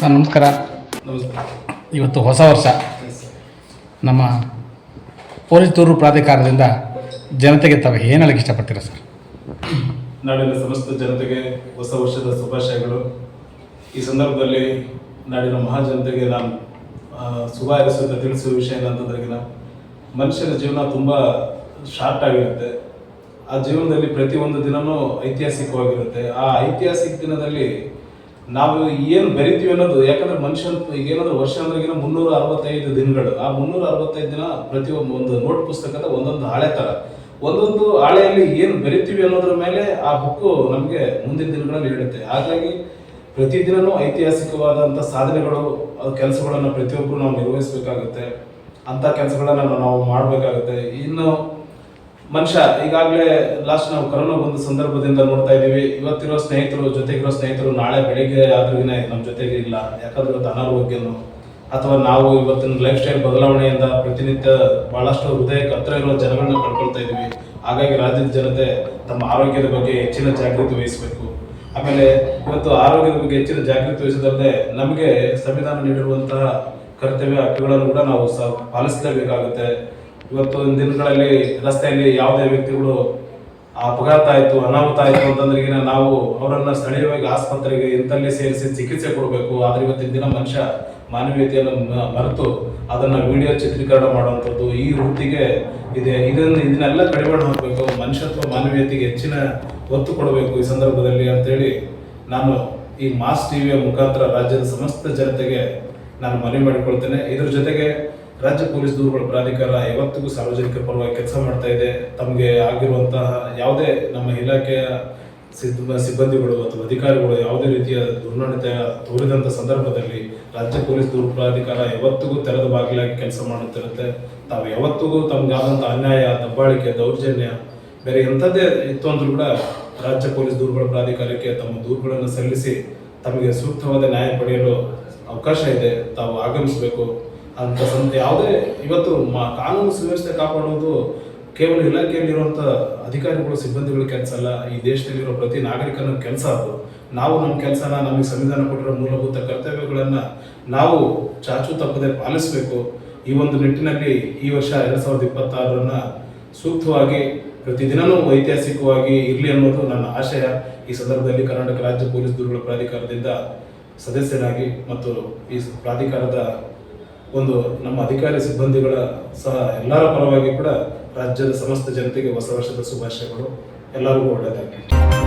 Sir ನಮಸ್ಕಾರ. ಇವತ್ತು ಹೊಸ ವರ್ಷ. ನಮ್ಮ ಪೊಲೀಸ್ ದೂರು ಪ್ರಾಧಿಕಾರದಿಂದ ಜನತೆಗೆ ತಾವು ಏನು ಹೇಳಕ್ಕೆ ಇಷ್ಟಪಡ್ತೀರಾ ಸರ್? ನಾಡಿನ ಸಮಸ್ತ ಜನತೆಗೆ ಹೊಸ ವರ್ಷದ ಶುಭಾಶಯಗಳು. ಈ ಸಂದರ್ಭದಲ್ಲಿ ನಾಡಿನ ಮಹಾಜನತೆಗೆ ನಾನು ಶುಭ ಹಾರೈಸುತ್ತಾ ತಿಳಿಸುವ ವಿಷಯ ಏನಂತಂದ್ರೆ ಮನುಷ್ಯನ ಜೀವನ ತುಂಬ ಶಾರ್ಟ್ ಆಗಿರುತ್ತೆ. ಆ ಜೀವನದಲ್ಲಿ ಪ್ರತಿಯೊಂದು ದಿನವೂ ಐತಿಹಾಸಿಕವಾಗಿರುತ್ತೆ. ಆ ಐತಿಹಾಸಿಕ ದಿನದಲ್ಲಿ ನಾವು ಏನು ಬೆರಿತೀವಿ ಅನ್ನೋದು, ಯಾಕಂದ್ರೆ ಮನುಷ್ಯನ, ಈಗ ಏನಾದ್ರು ವರ್ಷ ಅಂದ್ರೆ ಮುನ್ನೂರ ಅರವತ್ತೈದು ದಿನಗಳು. ಆ ಮುನ್ನೂರ ಅರವತ್ತೈದು ದಿನ ಪ್ರತಿ ಒಂದು ನೋಟ್ ಪುಸ್ತಕದ ಒಂದೊಂದು ಹಾಳೆ ತರ. ಒಂದೊಂದು ಹಾಳೆಯಲ್ಲಿ ಏನು ಬೆರಿತೀವಿ ಅನ್ನೋದ್ರ ಮೇಲೆ ಆ ಬುಕ್ಕು ನಮಗೆ ಮುಂದಿನ ದಿನಗಳಲ್ಲಿ ಹೇಳುತ್ತೆ. ಹಾಗಾಗಿ ಪ್ರತಿದಿನನೂ ಐತಿಹಾಸಿಕವಾದಂಥ ಸಾಧನೆಗಳು ಕೆಲಸಗಳನ್ನು ಪ್ರತಿಯೊಬ್ಬರು ನಾವು ನಿರ್ವಹಿಸಬೇಕಾಗುತ್ತೆ. ಅಂಥ ಕೆಲಸಗಳನ್ನ ನಾವು ಮಾಡಬೇಕಾಗುತ್ತೆ. ಇನ್ನು ಮನುಷ್ಯ, ಈಗಾಗಲೇ ಲಾಸ್ಟ್ ನಾವು ಕರೋನಾ ಬಂದ ಸಂದರ್ಭದಿಂದ ನೋಡ್ತಾ ಇದ್ದೀವಿ. ಇವತ್ತಿರೋ ಸ್ನೇಹಿತರು, ಜೊತೆಗಿರೋ ಸ್ನೇಹಿತರು ನಾಳೆ ಬೆಳಿಗ್ಗೆ ಆದ್ರೂನೇ ನಮ್ಮ ಜೊತೆಗೆ ಇಲ್ಲ. ಯಾಕಂದ್ರೆ ಇವತ್ತು ಅನಾರೋಗ್ಯನು. ಅಥವಾ ನಾವು ಇವತ್ತಿನ ಲೈಫ್ ಸ್ಟೈಲ್ ಬದಲಾವಣೆಯಿಂದ ಪ್ರತಿನಿತ್ಯ ಬಹಳಷ್ಟು ಹೃದಯ ಹತ್ರ ಇರೋ ಜನಗಳನ್ನ ಕಳ್ಕೊಳ್ತಾ ಇದ್ದೀವಿ. ಹಾಗಾಗಿ ರಾಜ್ಯದ ಜನತೆ ತಮ್ಮ ಆರೋಗ್ಯದ ಬಗ್ಗೆ ಹೆಚ್ಚಿನ ಜಾಗೃತಿ ವಹಿಸಬೇಕು. ಆಮೇಲೆ ಇವತ್ತು ಆರೋಗ್ಯದ ಬಗ್ಗೆ ಹೆಚ್ಚಿನ ಜಾಗೃತಿ ವಹಿಸೋದಲ್ಲದೆ ನಮಗೆ ಸಂವಿಧಾನ ನೀಡಿರುವಂತಹ ಕರ್ತವ್ಯ, ಹಕ್ಕುಗಳನ್ನು ಕೂಡ ನಾವು ಸ ಪಾಲಿಸಲೇಬೇಕಾಗುತ್ತೆ ಇವತ್ತು ದಿನಗಳಲ್ಲಿ ರಸ್ತೆಯಲ್ಲಿ ಯಾವುದೇ ವ್ಯಕ್ತಿಗಳು ಅಪಘಾತ ಆಯಿತು, ಅನಾಹುತ ಆಯಿತು ಅಂತಂದ್ರೆ ನಾವು ಅವರನ್ನ ಸ್ಥಳೀಯವಾಗಿ ಆಸ್ಪತ್ರೆಗೆ ಇಂತಲ್ಲಿ ಸೇರಿಸಿ ಚಿಕಿತ್ಸೆ ಕೊಡಬೇಕು. ಆದ್ರೆ ಇವತ್ತಿನ ದಿನ ಮನುಷ್ಯ ಮಾನವೀಯತೆಯನ್ನು ಮರೆತು ಅದನ್ನ ವಿಡಿಯೋ ಚಿತ್ರೀಕರಣ ಮಾಡುವಂಥದ್ದು ಈ ವೃತ್ತಿಗೆ ಇದೆ. ಇದನ್ನು ಇದನ್ನೆಲ್ಲ ಕಡಿವಾಣ ಹಾಕಬೇಕು. ಮನುಷ್ಯತ್ವ ಮಾನವೀಯತೆಗೆ ಹೆಚ್ಚಿನ ಒತ್ತು ಕೊಡಬೇಕು ಈ ಸಂದರ್ಭದಲ್ಲಿ ಅಂತೇಳಿ ನಾನು ಈ ಮಾಸ್ ಟಿವಿಯ ಮುಖಾಂತರ ರಾಜ್ಯದ ಸಮಸ್ತ ಜನತೆಗೆ ನಾನು ಮನವಿ ಮಾಡಿಕೊಳ್ತೇನೆ. ಇದ್ರ ಜೊತೆಗೆ ರಾಜ್ಯ ಪೊಲೀಸ್ ದೂರುಗಳ ಪ್ರಾಧಿಕಾರ ಯಾವತ್ತಿಗೂ ಸಾರ್ವಜನಿಕ ಪರವಾಗಿ ಕೆಲಸ ಮಾಡ್ತಾ ಇದೆ. ತಮಗೆ ಆಗಿರುವಂತಹ ಯಾವುದೇ ನಮ್ಮ ಇಲಾಖೆಯ ಸಿಬ್ಬ ಸಿಬ್ಬಂದಿಗಳು ಅಥವಾ ಅಧಿಕಾರಿಗಳು ಯಾವುದೇ ರೀತಿಯ ದುರ್ನಡತೆ ತೋರಿದಂಥ ಸಂದರ್ಭದಲ್ಲಿ ರಾಜ್ಯ ಪೊಲೀಸ್ ದೂರು ಪ್ರಾಧಿಕಾರ ಯಾವತ್ತಿಗೂ ತೆರೆದ ಬಾಗಿಲಾಗಿ ಕೆಲಸ ಮಾಡುತ್ತಿರುತ್ತೆ. ತಾವು ಯಾವತ್ತಿಗೂ ತಮಗಾದಂಥ ಅನ್ಯಾಯ, ದಬ್ಬಾಳಿಕೆ, ದೌರ್ಜನ್ಯ, ಬೇರೆ ಎಂಥದ್ದೇ ಇತ್ತು ಅಂದ್ರೂ ಕೂಡ ರಾಜ್ಯ ಪೊಲೀಸ್ ದೂರುಗಳ ಪ್ರಾಧಿಕಾರಕ್ಕೆ ತಮ್ಮ ದೂರುಗಳನ್ನು ಸಲ್ಲಿಸಿ ತಮಗೆ ಸೂಕ್ತವಾದ ನ್ಯಾಯ ಪಡೆಯಲು ಅವಕಾಶ ಇದೆ. ತಾವು ಆಗಮಿಸಬೇಕು. ಅಂತ ಸಂತೆ. ಯಾವುದೇ ಇವತ್ತು ಕಾನೂನು ಸುವ್ಯವಸ್ಥೆ ಕಾಪಾಡುವುದು ಕೇವಲ ಇಲಾಖೆಯಲ್ಲಿರುವಂಥ ಅಧಿಕಾರಿಗಳು, ಸಿಬ್ಬಂದಿಗಳ ಕೆಲಸ ಅಲ್ಲ. ಈ ದೇಶದಲ್ಲಿರೋ ಪ್ರತಿ ನಾಗರಿಕನ ಕೆಲಸ ಅದು. ನಾವು ನಮ್ಮ ಕೆಲಸನ, ನಮಗೆ ಸಂವಿಧಾನ ಕೊಟ್ಟಿರೋ ಮೂಲಭೂತ ಕರ್ತವ್ಯಗಳನ್ನು ನಾವು ಚಾಚು ತಪ್ಪದೆ ಪಾಲಿಸಬೇಕು. ಈ ಒಂದು ನಿಟ್ಟಿನಲ್ಲಿ ಈ ವರ್ಷ ಎರಡು ಸಾವಿರದ ಇಪ್ಪತ್ತಾರರನ್ನು ಸೂಕ್ತವಾಗಿ ಪ್ರತಿದಿನನೂ ಐತಿಹಾಸಿಕವಾಗಿ ಇರಲಿ ಅನ್ನೋದು ನನ್ನ ಆಶಯ. ಈ ಸಂದರ್ಭದಲ್ಲಿ ಕರ್ನಾಟಕ ರಾಜ್ಯ ಪೊಲೀಸ್ ದೂರುಗಳ ಪ್ರಾಧಿಕಾರದಿಂದ ಸದಸ್ಯನಾಗಿ ಮತ್ತು ಈ ಪ್ರಾಧಿಕಾರದ ಒಂದು ನಮ್ಮ ಅಧಿಕಾರಿ ಸಿಬ್ಬಂದಿಗಳ ಸಹ ಎಲ್ಲರ ಪರವಾಗಿ ಕೂಡ ರಾಜ್ಯದ ಸಮಸ್ತ ಜನತೆಗೆ ಹೊಸ ವರ್ಷದ ಶುಭಾಶಯಗಳು. ಎಲ್ಲರಿಗೂ ಒಳ್ಳೆಯದಾಗಲಿ.